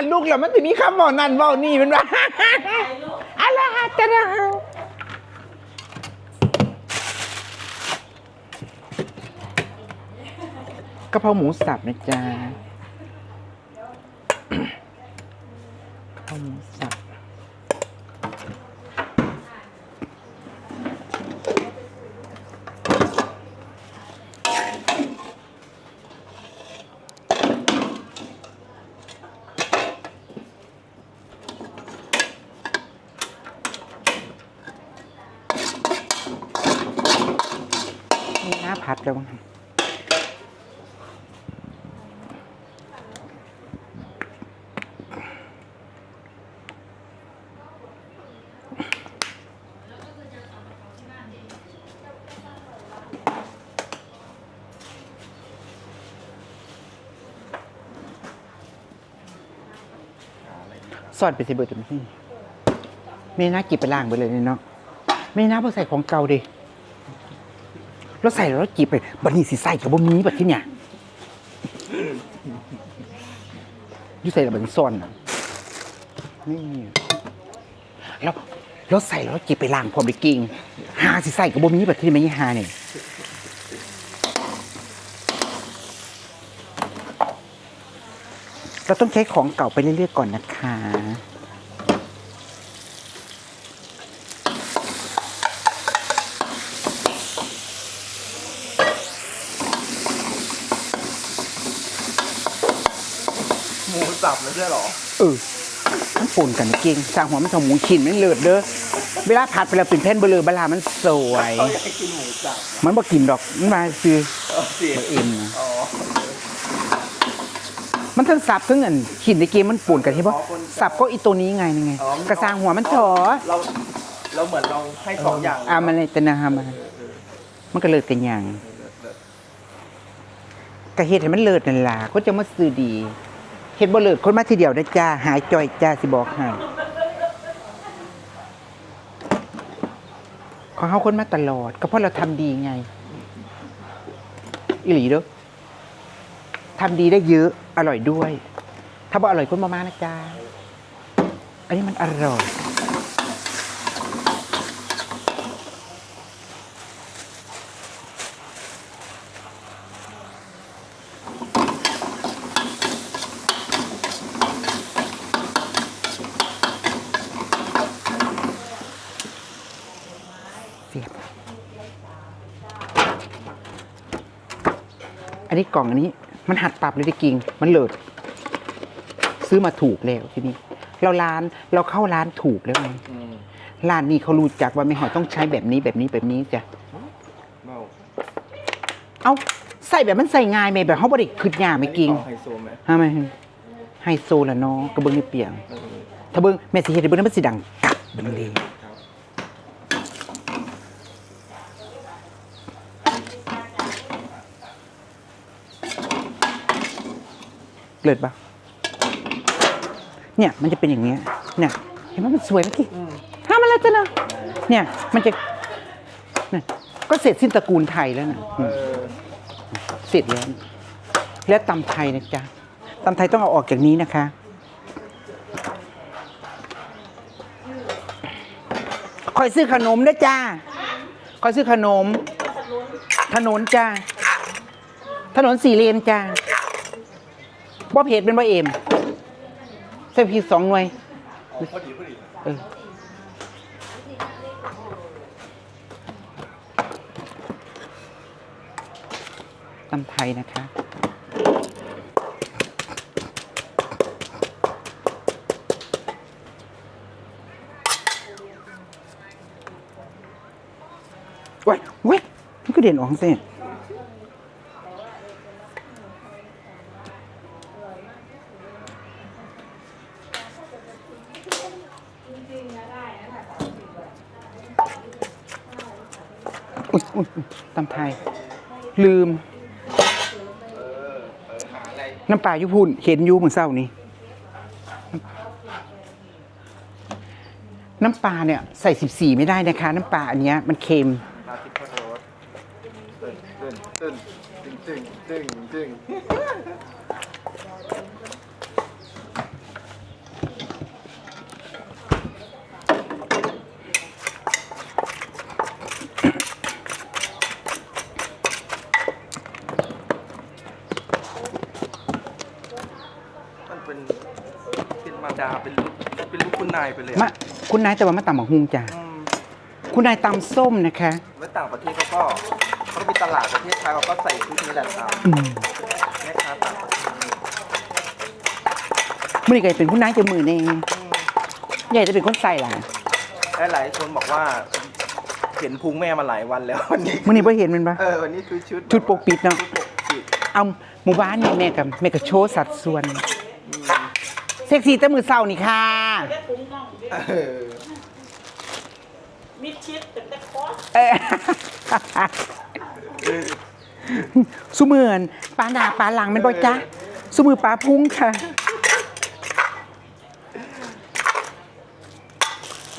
ขันลูกแล้วมันจะมีคำบอกนั่นบอกนี่เป็นว่า อะไรฮะจะนะกะเพราหมูสับนะจ๊ะ กะเพราหมูสับ แล้วมั้งสอดไปสิเบิร์ดพี่ไม่น่ากิบไปล่างไปเลยเนาะไม่น่าพอใส่ของเก่าดิ แล้วใส่แล้วจีบไปบันนี้สิใส่กับบ่มีบัดที่เนี่ยอยูใส่แล้วบัดนี้ซ่อนน่ะนี่แล้วแล้วใส่แล้วจีบไปล้างพร้อมไปกิงหาสิใส่กับบ่มีบัดที่ไม่ยี่หาเนี่ยเราต้องใช้ของเก่าไปเรื่อยๆก่อนนะคะ หมูสับไม่ใช่หรอเออมันปนกันนะเก่งสร้างหัวมันทำหมูชิ้นมันเลิศเด้อเวลาผัดไปแล้วเป็นแผ่นเบลอบลามันสวย เขาอยากให้กินหมูสับมันบ่กินดอกมันมาซื้อเออสิบ่เอ็มนะอ๋อมันทั้งสับทั้งอันชิ้นในเกมมันปนกันใช่ปะอ๋อปนกันสับก็อีตัวนี้ไงนี่ไง อ๋อมันกระสร้างหัวมันถอ เราเราเหมือนเราให้สองอย่างอ่ามันเลยแต่นะฮะมันมันก็เลิศกันอย่างกระเฮ็ดให้มันเลิศนั่นล่ะก็จะมาซื้อดี เฮ็ดบ่เลิศคนมาทีเดียวนะจ้าหายจ่อยจ้าสิบอกให้ของเฮาคนมาตลอด ก็เพราะเราทำดีไงอีหลีเด้อทำดีได้เยอะอร่อยด้วย ถ้าบ่อร่อยคนมามานะจ๊าอันนี้มันอร่อย นนี้กล่องอันนี้ มันหัดปรับเลยได้กิงมันเลิศซื้อมาถูกแล้วทีนี้เราร้านเราเข้าร้านถูกแล้วไงอืมร้านนี้เขารู้จักว่าไม่หอยต้องใช้แบบนี้แบบนี้แบบนี้จ้ะเมาเอาใส่แบบมันใส่ง่ายไหมแบบเขาบริคืดยาไม่กิงไฮโซไหมฮะไหมไฮโซละเนาะกระเบื้องนี่เปียงเออถ้าเบิ้งแม่สิเฮ็ดให้เบิ้งนั้นมันสิดังกัดเบิ้งเลย ครับ เลิศปะเนี่ยมันจะเป็นอย่างเงี้ยเนี่ยเห็นไหมมันสวยเมื่อกี้อืมทำอะไรจ้ะเนาะเนี่ยมันจะเนี่ยก็เสร็จสิ้นตระกูลไทยแล้วนะเออเสร็จแล้ว แล้วตำไทยนะจ๊ะตำไทยต้องเอาออกจากนี้นะคะ คอยซื้อขนมนะจ้าคอยซื้อขนม ถนนจ้าถนนสี่เลนจ้า บ่เพจเป็นบ่เอ็มใส่พริกสองหน่วยพอดีพอดีเออตำไทยนะคะเว้ยเว้ยมันก็เด่นออกเส้นอุ๊ยอุ๊ยอุ๊ยตำไทย ลืม น้ำปลายุพุนเห็นยูเหมือนเศร้านี้น้ำปลาเนี่ยใส่สิบสี่ไม่ได้นะคะ น้ำปลาอันเนี้ยมันเค็ม ปลาทิพย์โรสตึ้นตึ้นตึ้นตึ้งตึ้งตึ้งตึ้ง เป็นเป็นมาดาเป็นลูกเป็นลูก คุณนายไปเลยมาอะคุณนายแต่ว่ามาตำบักฮุงจ้ะอืมคุณนายตำส้มนะคะไว้ต่างประเทศเขาก็เขาก็มีตลาดประเทศไทยเขาก็ใส่ชุดนี้แหละตามอืมแม่ค้าต่างประเทศมื่อนี้ก็เป็นคุณนายจะมือเองอืมใหญ่จะเป็นคนใส่ล่ะหลายๆคนบอกว่าเห็นพุงแม่มาหลายวันแล้ววันนี้ มื่อนี้พ่เห็นมันปะ เออวันนี้คือชุดชุดปกปิดเนาะ ชุดปกปิดเอาหมู่บ้านเนี่ยแม่กับแม่กับโชว์สัดส่วน อืม เซ็กซี่แต่มือเศร้านี่ค่ะแค่คุ้มน่องด้วยเออมิดชิดแต่แต่คอสเออสุมือนปลาหนาปลาหลังแมันบ่จ๊ะสุมือปลาพุงค่ะ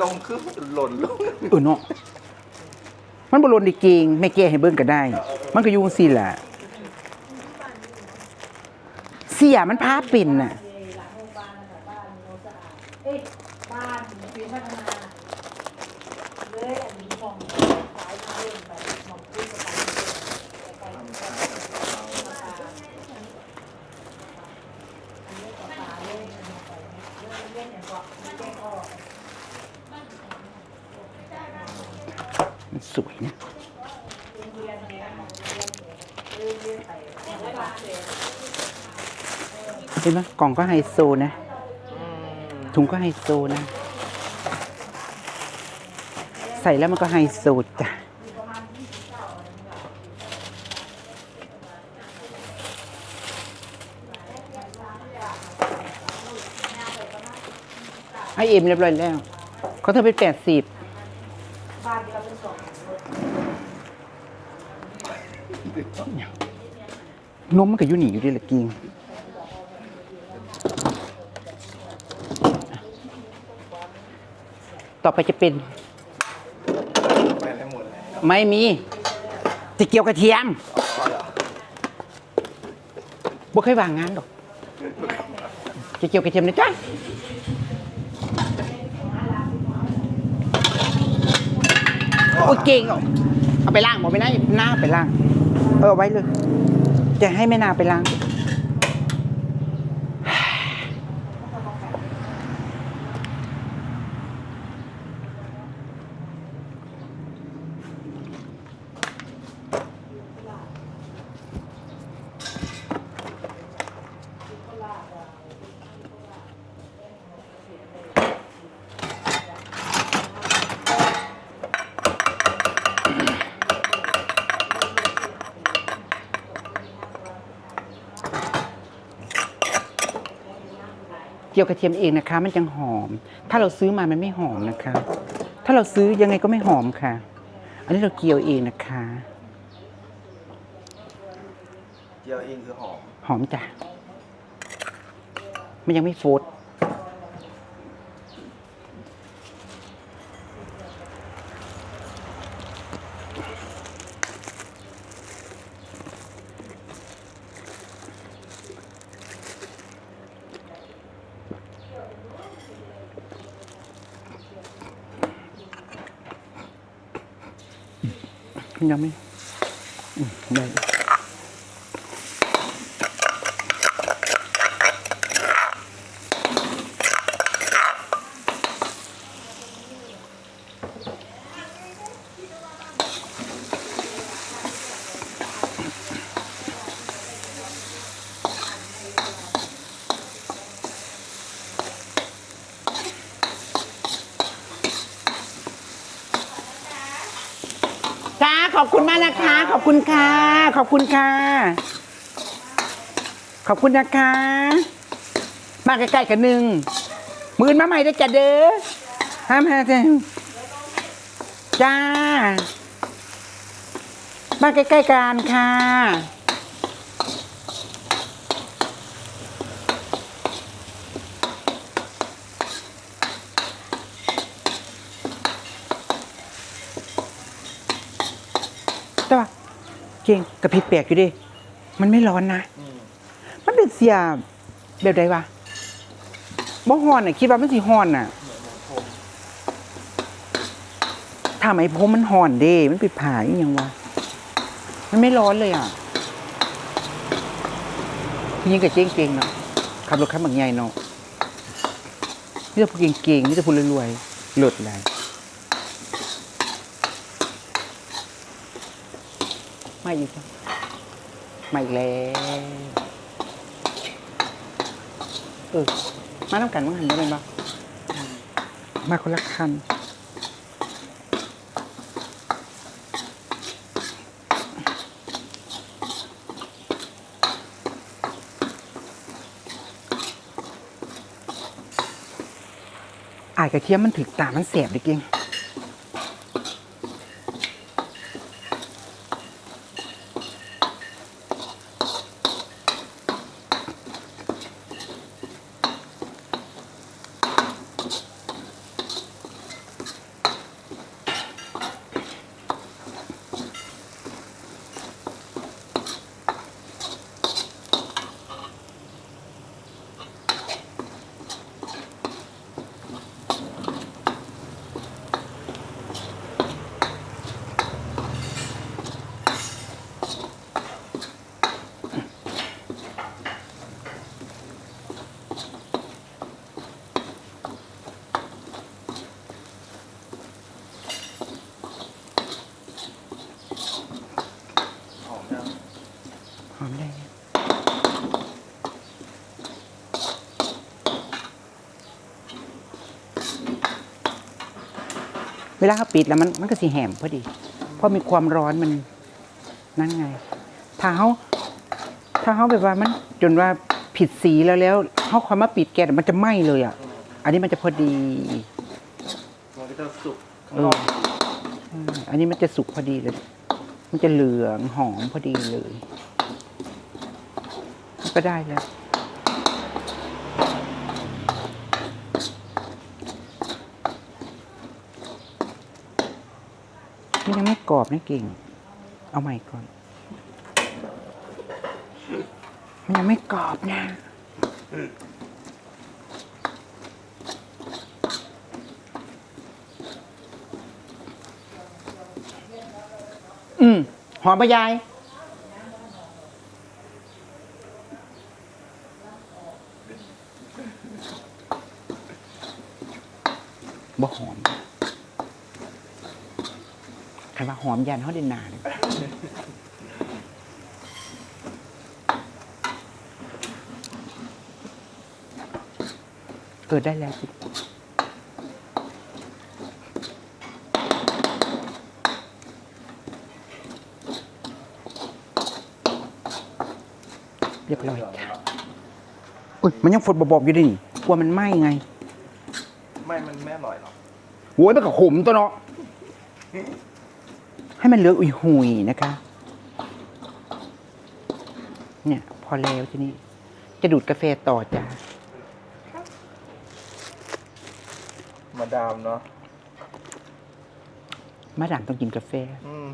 นมคือหล่นลงเออเนาะมันบ่ลนไดีเกงแม่แก้ให้เบิ่งก็ได้ มันก็อยู่จังซี่ล่ะเสียมันพาเป็นน่ะ เอ้ยบ้านฟิวพัฒนาเลยอันนี้มองสายมาเล่นไปมองขึ้นไปไกลๆไปอันนี้ก็ตาเล่นอันนี้ไปเล่นอย่างก็แก้ออก มัน สวยนะเห็นไหมกล่องก็ไฮโซนะอืมถุงก็ไฮโซนะ ใส่แล้วมันก็ไฮโซจ้ะให้เอ็มเรียบร้อยแล้วเขาเธอเป็นแปดสิบบ้า นมมันก็อยู่หนีอยู่ดีละกิงต่อไปจะเป็น ไม่มีจะเกี่ยวกระเทียมอ๋อเหรอบ่เคยวางงานดอกจะเกี่ยวกระเทียมนะจ๊ะ อ้เก่งอะเอาไปล้างบอกไม่ได้หน้าไปล้าง เออไว้เลย จะให้แม่นาไปล้าง เกี่ยวกระเทียมเองนะคะ มันจังหอม ถ้าเราซื้อมามันไม่หอมนะคะ ถ้าเราซื้อยังไงก็ไม่หอมค่ะ อันนี้เราเกี่ยวเองนะคะ เจียวเองคือหอม หอมจ้ะ มันยังไม่โฟด ยังไม่อืมได้ อบคุณมากนะคะ ขอบคุณค่ะ ขอบคุณค่ะ ขอบคุณนะคะ มาใกล้ๆกันหนึ่งมือนมาใหม่ได้จ้ะเด้อห้ามหาจ้ะจ้า มาใกล้ๆกันค่ะ แต่ว่าเก่งกระพริบแปลกอยู่ดิมันไม่ร้อนนะอืมมันเป็นเสียแบบใดวะบ่ฮ้อนน่ะคิดว่ามันสิฮ้อนน่ะถ้าไหมพรมมันห่อนเด้มันไปผ่าอีหยังวะมันไม่ร้อนเลยอะยิงกับเจ๊งเก่งเนาะขับรถขับบักใหญ่เนาะนี่จะพูดเก่งๆนี่จะพูดรวยๆหลุดเลย ไม่อีกแล้วไม่อีกแล้วเออมาน้ำกันมั้งหันได้ไหมบ้างมาคนละคันอายกระเทียมมันถึกตามันแสบเด็กเอง เวลาเขาปิดแล้วมันมันก็สีแหมพอดี เพราะมีความร้อนมันนั่นไง ถ้าเขาถ้าเขาแบบว่ามันจนว่าผิดสีแล้วแล้วเขาคอยมาปิดแก๊สมันจะไหม้เลยอะ อันนี้มันจะพอดีมันก็จะสุกข้างเอนออกใช่อันนี้มันจะสุกพอดีเลย มันจะเหลืองหอมพอดีเลย ก็ได้แล้ว มันยังไม่กรอบนะเก่ง เอาใหม่ก่อน มันยังไม่กรอบนะอืมหอมปะยาย บ่หอมใครว่าหอมยันเขาได้นานเออได้แล้วสิเรียบร้อยจ้ะอุ้ยมันยังฝดบอบๆอยู่ดินี่กลัวมันไหม้ไง ไม่ มันไม่อร่อยหรอกโว้ยมันก็ขมตัวเนาะ ให้มันเหลืองอุยหุยนะคะ เนี่ยพอแล้วทีนี้ จะดูดกาแฟต่อจ้ะมาดามเนาะมาดามต้องกินกาแฟ อืม